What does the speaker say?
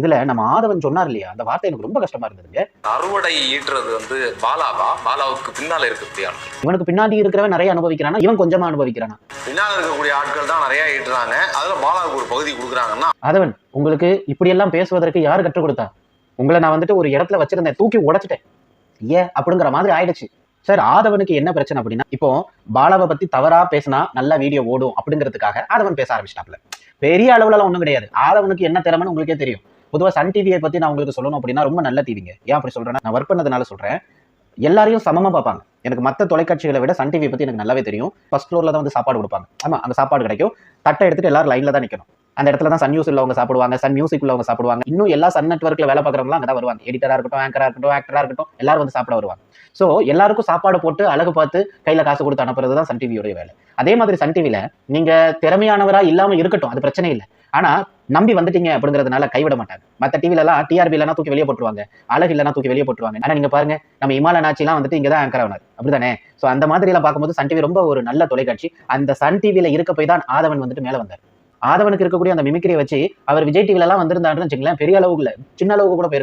இதுல நம்ம ஆதவன் சொன்னார் இல்லையா? அந்த வார்த்தை எனக்கு ரொம்ப கஷ்டமா இருந்ததுங்க. அறுவடை ஈட்டுறது வந்து பாலாவா? பாலாவுக்கு பின்னால இருக்கக்கூடிய ஆட்கள். இவனுக்கு பின்னாடி இருக்கிறவன் நிறைய அனுபவிக்கிறானா? இவன் கொஞ்சமா அனுபவிக்கிறானா? பின்னால இருக்கக்கூடிய ஆட்கள் தான் நிறைய ஈட்டுறாங்க. அதுல பாலாவுக்கு ஒரு பகுதி கொடுக்குறாங்கன்னா? ஆதவன் உங்களுக்கு இப்படியெல்லாம் பேசுவதற்கு யார் கற்றுக் கொடுத்தா? உங்களை நான் வந்துட்டு ஒரு இடத்துல வச்சிருந்தேன் தூக்கி உடைச்சிட்டேன். ஏன் அப்படிங்கிற மாதிரி ஆயிடுச்சு. சார் ஆதவனுக்கு என்ன பிரச்சனை அப்படின்னா இப்போ பாலாவை பத்தி தவறா பேசினா நல்ல வீடியோ ஓடும் அப்படிங்கிறதுக்காக ஆதவன் பேச ஆரம்பிச்சிட்டாப்ல பெரிய அளவுலலாம் ஒன்றும் கிடையாது. ஆதவனுக்கு என்ன திறமைன்னு உங்களுக்கே தெரியும். பொதுவாக சன் டிவியை பத்தி நான் உங்களுக்கு சொல்லணும் அப்படின்னா ரொம்ப நல்ல டிவிங்க ஏன் அப்படி சொல்கிறேன்னா நான் ஒர்க் பண்ணதுனால சொல்றேன். எல்லாரையும் சமமா பார்ப்பாங்க. எனக்கு மற்ற தொலைக்காட்சிகளை விட சன் டிவி பத்தி எனக்கு நல்லாவே தெரியும். ஃபர்ஸ்ட் ஃப்ளோர்ல தான் வந்து சாப்பாடு கொடுப்பாங்க. ஆமா அந்த சாப்பாடு கிடைக்கும். தட்டை எடுத்துட்டு எல்லாரும் லைன்ல தான் நிக்கணும். அந்த இடத்துல தான் சன் நியூஸ் உள்ளவங்க சாப்பிடுவாங்க சன் மியூசிக் உள்ளவங்க சாப்பிடுவாங்க. இன்னும் எல்லா சன் நெட்ஒர்க்ல வேலை பார்க்குறவங்க அங்கே தான் வருவாங்க எடிட்டராக இருக்கட்டும் ஆங்கராக இருக்கட்டும் ஆக்டராக இருக்கட்டும் எல்லாரும் வந்து சாப்பிட வருவாங்க. ஸோ எல்லாருக்கும் சாப்பாடு போட்டு அழகு பார்த்து கையில் காசு கொடுத்து அனுப்புறது தான் சன் டிவியோடைய வேலை. அதே மாதிரி சன் டிவியில் நீங்க திறமையானவரா இல்லாமல் இருக்கட்டும் அது பிரச்சனை இல்லை. ஆனா நம்பி வந்துட்டீங்க அப்படிங்கிறதுனால கைவிட மாட்டாங்க. மற்ற டிவிலலாம் டிஆர்பி இல்லைனா தூக்கி வெளியே போட்டுருவாங்க. அழகு இல்லைனா தூக்கி வெளியே போட்டுருவாங்க. ஆனா நீங்க பாருங்க நம்ம இமால நாச்சிலாம் வந்துட்டு இங்கே தான் ஆங்கர் ஆனார். அப்படிதானே? ஸோ அந்த மாதிரிலாம் பார்க்கும்போது சன் டிவி ரொம்ப ஒரு நல்ல தொலைக்காட்சி. அந்த சன் டிவியில் இருக்க போய் தான் ஆதவன் வந்துட்டு மேல வந்தார். ஆதவனுக்கு இருக்கக்கூடிய அந்த மிமிக்கிரியை வச்சு அவர் விஜய் டிவிலலாம் வந்திருந்தாருன்னு வச்சுக்கலாம் பெரிய அளவுக்கு இல்லை சின்ன அளவுக்கு கூட போயிருக்கு